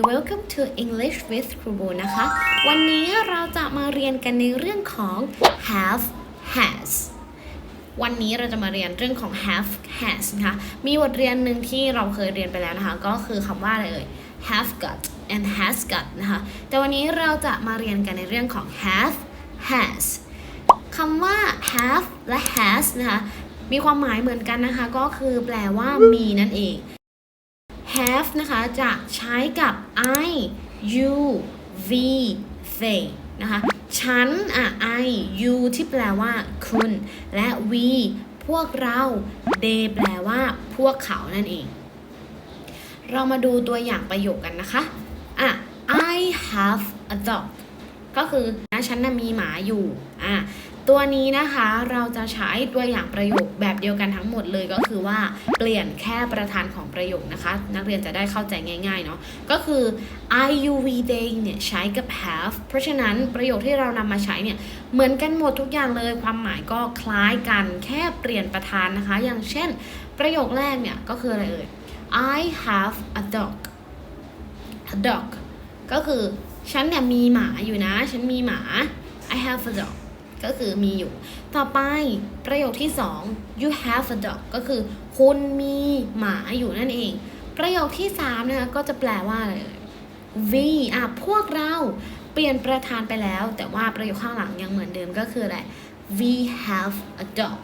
Welcome to English with ครูโบนะคะ วันนี้เราจะมาเรียนกันในเรื่องของ have has วันนี้เราจะมาเรียนเรื่องของ have has นะคะ มีบทเรียนหนึ่งที่เราเคยเรียนไปแล้วนะคะ ก็คือคำว่าอะไรเอ่ย have got and has got นะคะ แต่วันนี้เราจะมาเรียนกันในเรื่องของ have has คำว่า have และ has นะคะ มีความหมายเหมือนกันนะคะ ก็คือแปลว่ามีนั่นเอง have นะคะจะใช้กับ I you we they นะคะฉันอะ I you ที่แปลว่าคุณ และ we พวกเรา they แปลว่าพวกเขานั่นเอง เรามาดูตัวอย่างประโยคกันนะคะอะ I have a dog ก็คือนะฉันน่ะมีหมาอยู่อะ ตัวนี้นะคะเราจะใช้ตัวอย่างประโยคแบบเดียวกันทั้งหมดเลยก็คือว่าเปลี่ยนแค่ประธานของประโยคนะคะ นักเรียนจะได้เข้าใจง่ายๆเนาะก็คือ I you we they เนี่ยใช้กับ have เพราะฉะนั้นประโยคที่เรานำมาใช้เนี่ยเหมือนกันหมดทุกอย่างเลยความหมายก็คล้ายกันแค่เปลี่ยนประธานนะคะ อย่างเช่นประโยคแรกเนี่ยก็คืออะไรเอ่ย I have a dog a dog ก็คือฉันเนี่ยมีหมาอยู่นะ ฉันมีหมา I have a dog ก็คือมีอยู่ ต่อไปประโยคที่สอง you have a dog ก็คือ คุณมีหมาอยู่นั่นเอง ประโยคที่สามนะคะก็จะแปลว่าอะไร we อะพวกเราเปลี่ยนประธานไปแล้ว แต่ว่าประโยคข้างหลังยังเหมือนเดิมก็คืออะไร we have a dog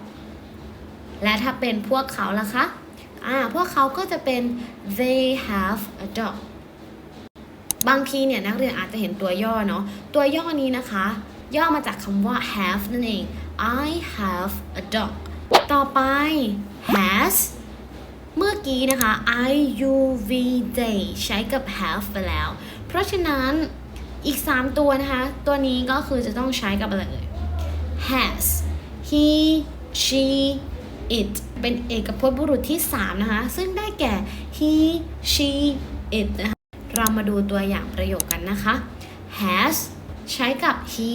และถ้าเป็นพวกเขาล่ะคะอ่าพวกเขาก็จะเป็น they have a dog บางทีเนี่ยนักเรียนอาจจะเห็นตัวย่อเนาะตัวย่อนี้นะคะ ย่อมาจากคำว่า have นั่นเอง I have a dog ต่อไป has เมื่อกี้นะคะ I you we they ใช้กับ have ไปแล้ว เพราะฉะนั้นอีก 3 ตัวนะคะ ตัวนี้ก็คือจะต้องใช้กับอะไรเอ่ย has he she it เป็นเอกพจน์บุรุษที่ 3 นะคะ ซึ่งได้แก่ he she it นะคะเรามาดูตัวอย่างประโยคกันนะคะ has ใช้กับ he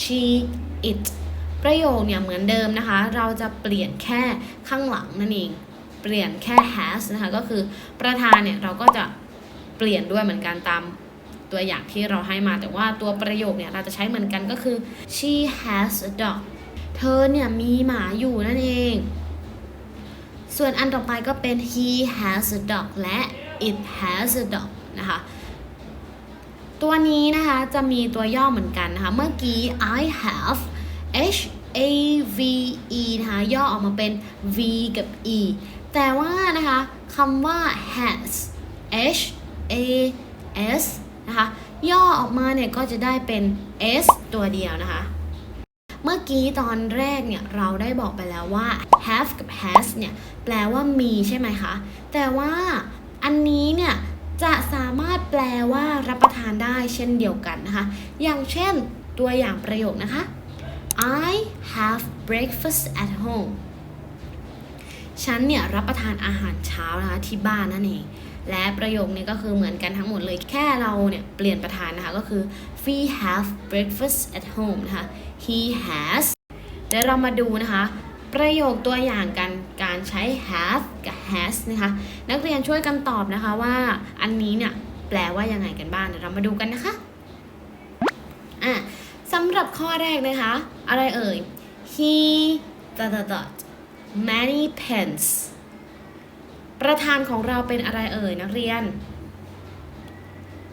she it ประโยคเนี่ยเหมือนเดิมนะคะ เราจะเปลี่ยนแค่ข้างหลังนั่นเอง เปลี่ยนแค่ has นะคะ ก็คือประธานเนี่ยเราก็จะเปลี่ยนด้วยเหมือนกันตามตัวอย่างที่เราให้มา แต่ว่าตัวประโยคเนี่ยเราจะใช้เหมือนกันก็คือ she has a dog เธอเนี่ยมีหมาอยู่นั่นเอง ส่วนอันต่อไปก็เป็น he has a dog และ it has a dog นะคะ ตัวนี้นะคะจะมีตัวย่อเหมือนกันนะคะ เมื่อกี้ I have H A V E นะคะย่อออกมาเป็น V กับ E แต่ว่านะคะคำว่า has H A S นะคะย่อออกมาเนี่ยก็จะได้เป็น S ตัวเดียวนะคะ เมื่อกี้ตอนแรกเนี่ยเราได้บอกไปแล้วว่า have กับ has เนี่ยแปลว่ามีใช่ไหมคะ แต่ว่าอันนี้เนี่ย จะสามารถแปลว่ารับประทานได้เช่นเดียวกันนะคะ อย่างเช่นตัวอย่างประโยคนะคะ I have breakfast at home ฉันเนี่ยรับประทานอาหารเช้านะคะที่บ้านนั่นเอง และประโยคนี้ก็คือเหมือนกันทั้งหมดเลย แค่เราเนี่ยเปลี่ยนประธานนะคะก็คือ we have breakfast at home นะคะ he has เดี๋ยวเรามาดูนะคะ ประโยคตัวอย่างกัน การใช้ have กับ has นะคะ นักเรียนช่วยกันตอบนะคะว่าอันนี้เนี่ยแปลว่ายังไงกันบ้างเดี๋ยวเรามาดูกันนะคะอะสำหรับข้อแรกนะคะ อะไรเอ่ย he dot dot dot many pens ประธานของเราเป็นอะไรเอ่ยนักเรียน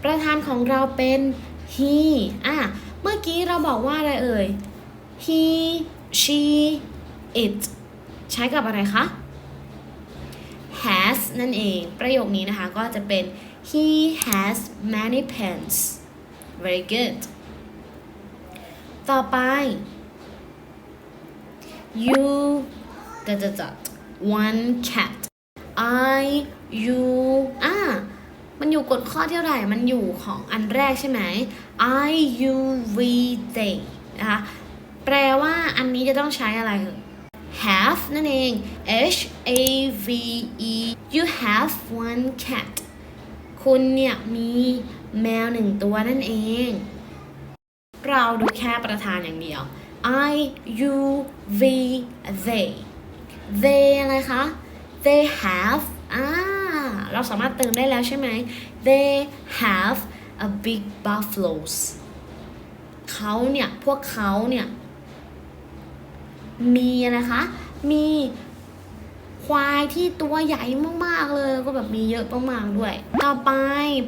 ประธานของเราเป็น he อะเมื่อกี้เราบอกว่าอะไรเอ่ย he she it ใช้กับอะไรคะ has นั่นเอง ประโยคนี้นะคะก็จะเป็น he has many pens very good ต่อไป you dot dot dot one cat I you อ่ามันอยู่กฎข้อเท่าไหร่ มันอยู่ของอันแรกใช่ไหม I you we they นะคะ แปลว่าอันนี้จะต้องใช้อะไร have นั่นเอง H A V E you have one cat คุณเนี่ยมีแมวหนึ่งตัวนั่นเอง เราดูแค่ประธานอย่างเดียว I you we they they อะไรคะ they have อ่าเราสามารถเติมได้แล้วใช่ไหม they have a big buffaloes เขาเนี่ย พวกเขาเนี่ย มีนะคะ มีควายที่ตัวใหญ่มากๆเลยแล้วก็แบบมีเยอะมากๆด้วย ต่อไป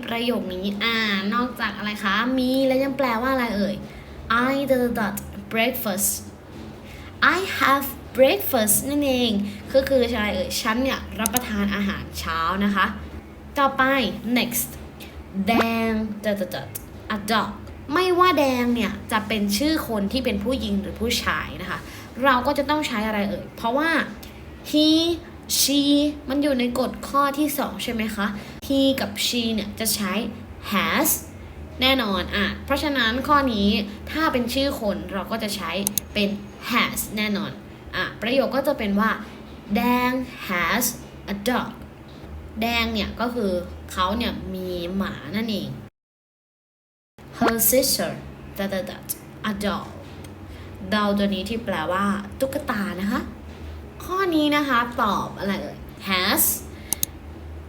ประโยคนี้อ่านอกจากอะไรคะ มีแล้วยังแปลว่าอะไรเอ่ย I did dot breakfast I have breakfast นั่นเองก็คือใช่เอ่ยฉันเนี่ยรับประทานอาหารเช้านะคะ ต่อไป next แด ไม่ว่าแดงเนี่ยจะเป็นชื่อคนที่เป็นผู้หญิงหรือผู้ชายนะคะ เราก็จะต้องใช้อะไรเอ่ย เพราะว่า he she มันอยู่ในกฎข้อที่ 2 ใช่ไหมคะ he กับ she เนี่ยจะใช้ has แน่นอนอะ เพราะฉะนั้นข้อนี้ถ้าเป็นชื่อคนเราก็จะใช้เป็น has แน่นอนอะ ประโยคก็จะเป็นว่า แดง has a dog แดงเนี่ยก็คือเขาเนี่ยมีหมานั่นเอง her sister dot dot dot a doll ดาวตัวนี้ที่แปลว่า ตุ๊กตานะคะ ข้อนี้นะคะ ตอบอะไรเอ่ย has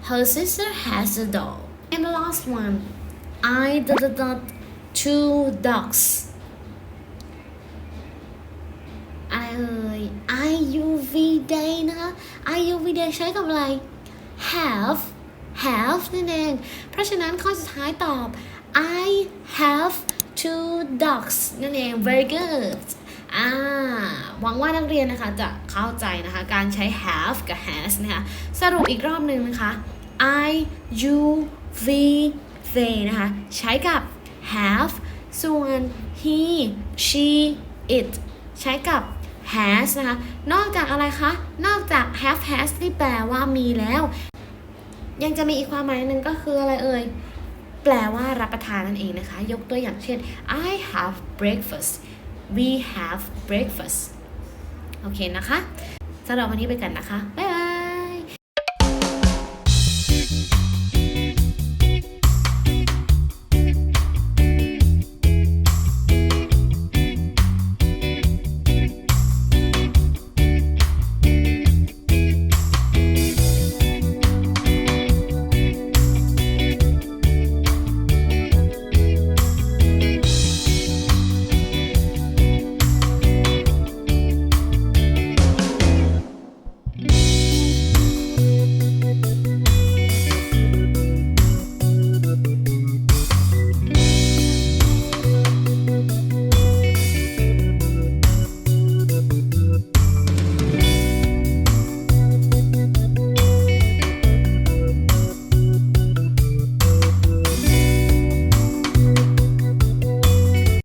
her sister has a doll and the last one I dot dot dot two dogs อะไรเอ่ย I U V day นะคะ I U V day ใช้กับอะไร have have นั่นเอง เพราะฉะนั้นข้อสุดท้ายตอบ I have two dogs นั่นเอง very good อ่าหวังว่านักเรียนนะคะจะเข้าใจนะคะการใช้ have กับ has นะคะสรุปอีกรอบหนึ่งนะคะ I U V they นะคะใช้กับ have ส่วน he she it ใช้กับ has นะคะ นอกจากอะไรคะ นอกจาก have has ที่แปลว่ามีแล้ว ยังจะมีอีกความหมายหนึ่งก็คืออะไรเอ่ย แปลว่ารับประทานนั่นเองนะคะ ยกตัวอย่างเช่น I have breakfast we have breakfast โอเคนะคะสำหรับวันนี้ไปกันนะคะ บ๊ายบาย